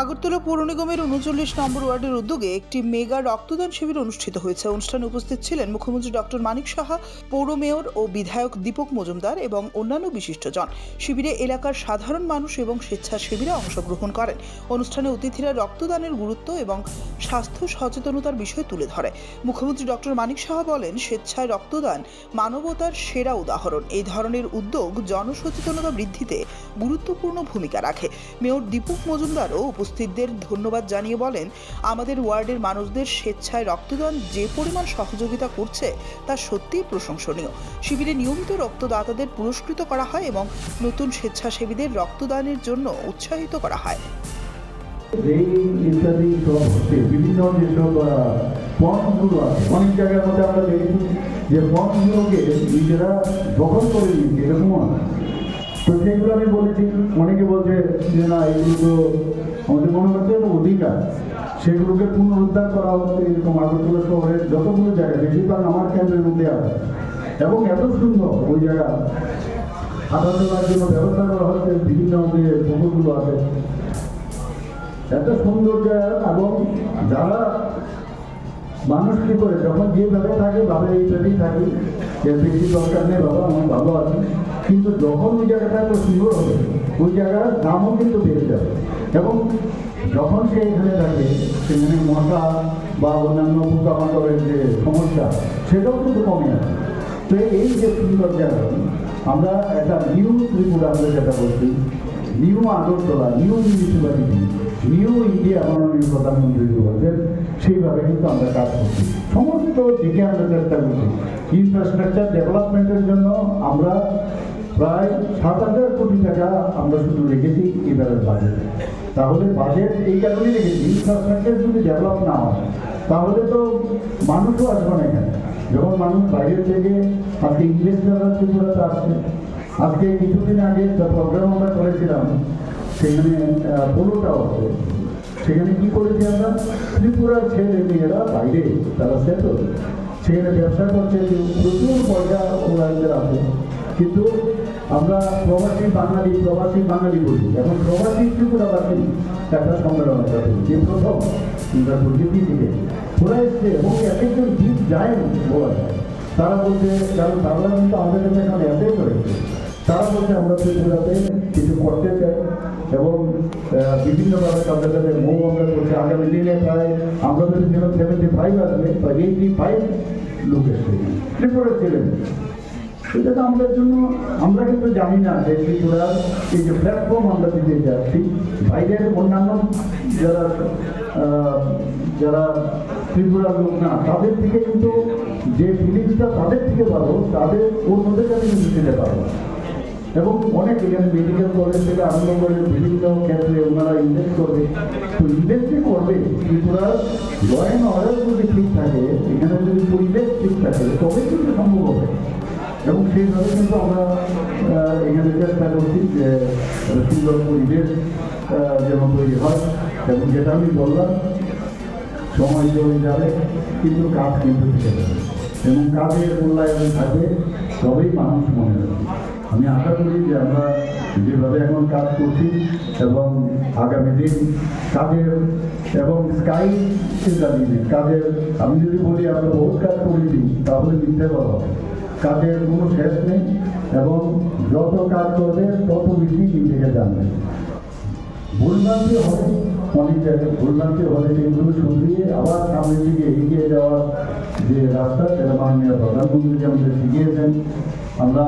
আগরতলা পৌর নিগমের উনচল্লিশ নম্বর ওয়ার্ডের উদ্যোগে একটি মেগা রক্তদান শিবির অনুষ্ঠিত হয়েছে। অনুষ্ঠানে উপস্থিত ছিলেন মুখ্যমন্ত্রী ডক্টর মানিক সাহা, পৌর মেয়র ও বিধায়ক দীপক মজুমদার এবং অন্যান্য বিশিষ্টজন। শিবিরে এলাকার সাধারণ মানুষ এবং স্বেচ্ছাসেবীরা অংশগ্রহণ করেন। অনুষ্ঠানে অতিথিরা রক্তদানের গুরুত্ব এবং স্বাস্থ্য সচেতনতার বিষয় তুলে ধরে। মুখ্যমন্ত্রী ডক্টর মানিক সাহা বলেন, স্বেচ্ছায় রক্তদান মানবতার সেরা উদাহরণ। এই ধরনের উদ্যোগ জনসচেতনতা বৃদ্ধিতে গুরুত্বপূর্ণ ভূমিকা রাখে। মেয়র দীপক মজুমদারও উপস্থিতদের ধন্যবাদ জানিয়ে বলেন, আমাদের ওয়ার্ডের মানুষদের স্বেচ্ছায় রক্তদান যে পরিমাণ সহযোগিতা করছে তা সত্যিই প্রশংসনীয় শিবিরে নিয়মিত রক্তদাতাদের পুরস্কৃত করা হয় এবং নতুন স্বেচ্ছাসেবীদের রক্তদানের জন্য উৎসাহিত করা হয় ইত্যাদি সব হচ্ছে, বিভিন্ন যেসব আছে, অনেক জায়গার মধ্যে আমরা যে পথগুলোকে নিজেরা দখল করে নিচ্ছে এরকমও আছে। তো সেগুলো আমি বলেছি। অনেকে বলছে যে, না এগুলো তো আমাদের মনে হচ্ছে অধিকার। সেগুলোকে পুনরুদ্ধার করা হচ্ছে এরকম আগরতলা শহরের যতগুলো জায়গা, বেশিরভাগ আমার কেন্দ্রের মধ্যে আছে। এবং এত সুন্দর ওই জায়গা। হাঁটা চলার জন্য ব্যবস্থা করা হচ্ছে, বিভিন্ন যে পুকুরগুলো আছে। এত সুন্দর জায়গা এবং যারা মানুষ কি করে, যখন যেভাবে থাকে, ভাবে এইভাবেই থাকি। এর বেশি দরকার নেই, বাবা আমার ভালো আছে। কিন্তু যখন ওই জায়গাটা এত সুন্দর হবে, ওই জায়গার দামও কিন্তু বেড়ে যাবে। এবং যখন সে এখানে থাকে, সেখানে মশা বা অন্যান্য পোকামাকড়ের যে সমস্যা, সেটাও কিন্তু কমে আসে। তো এই যে সুন্দর জায়গা, আমরা একটা নিউ ত্রিপুরা আমরা যেটা বলছি new Agartala new municipality new India মাননীয় প্রধানমন্ত্রী বলছেন, সেইভাবে কিন্তু আমরা কাজ করছি। সমস্ত দিকে আমরা চেষ্টা করছি ইনফ্রাস্ট্রাকচার ডেভেলপমেন্টের জন্য আমরা প্রায় সাত হাজার কোটি টাকা আমরা শুধু রেখেছি এবারের বাজেটে তাহলে বাজেট এই কারণেই রেখেছি ইনফ্রাস্ট্রাকচার যদি ডেভেলপ না হয়, তাহলে তো মানুষও আসবে না এখানে। যখন মানুষ বাইরের থেকে, আজকে ইংরেজরা ত্রিপুরাতে আসছে আজকে কিছুদিন আগে একটা প্রোগ্রাম আমরা করেছিলাম, সেখানে পোলোটাও আছে সেখানে কি করেছি আমরা? ত্রিপুরার ছেলে মেয়েরা বাইরে, তারা সেটল সেখানে ব্যবসা করছে প্রচুর পয়সা ওনাদের আছে। কিন্তু আমরা প্রবাসী বাঙালি প্রবাসী বাঙালি বলি। এখন প্রবাসী ত্রিপুরাবাসী একটা সম্মেলন যে প্রথম আমরা প্রকৃতি থেকে ওরা এসছে এবং এক একজন দ্বীপ যায় বলা যায়। তারা বলছে, কারণ তারা কিন্তু আমাদের কাছে এখন অ্যাপেল করেছে তারা বলছে আমরা ত্রিপুরাতে কিছু করতে চাই এবং বিভিন্নভাবে তাদের সাথে মৌ আমরা করছি আগামী দিনে প্রায় আমরা যদি যেন সেভেন্টি ফাইভ আসবে প্রায় এইটি ফাইভ লোক এসছে। ত্রিপুরার ছিলেন। সেটা তো আমাদের জন্য, আমরা কিন্তু জানি না যে ত্রিপুরার এই যে প্ল্যাটফর্ম আমরা দিতে যাচ্ছি, বাইরের অন্যান্য যারা যারা ত্রিপুরার লোক না, তাদের থেকে কিন্তু যে ফিলিংসটা তাদের থেকে পাবো তাদের অন্যদের কাছে কিন্তু দিতে পারব। এবং অনেক এখানে মেডিকেল কলেজ থেকে আরম্ভ করে বিভিন্ন ক্ষেত্রে ওনারা ইনভেস্ট করবে। তো ইনভেস্ট যে করবে, ত্রিপুরার ল অর্ডার যদি ঠিক থাকে, এখানে যদি পরিবেশ ঠিক থাকে, তবে কিন্তু সম্ভব হবে। এবং সেইভাবে কিন্তু আমরা এখানে চেষ্টা করছি যে, সুন্দর পরিবেশ যেন তৈরি হয়, এবং যেটা আমি বললাম, সময় চলে যাবে, কিন্তু কাজ কিন্তু থেকে যাবে। এবং কাজের মূল্যায়ন থাকবে, তবেই মানুষ মনে রাখবে। আমি আশা করি যে আমরা যেভাবে এখন কাজ করছি এবং আগামী দিন কাজের এবং স্কাই চিন্তা দিনে। কাজের, আমি যদি বলি, আমরা বহুত কাজ করে দিই তাহলে মিথ্যে বলা কাজের কোনো শেষ নেই এবং যত কাজ করবে, তত বেশি নিজেকে জানবে। ভুলভ্রান্তি হবে অনেক জায়গায় ভুলভ্রান্তি হলে সেগুলো শুধরিয়ে আবার সামনের দিকে এগিয়ে যাওয়ার যে রাস্তা, সেটা মাননীয় প্রধানমন্ত্রী আমাদের শিখিয়েছেন। আমরা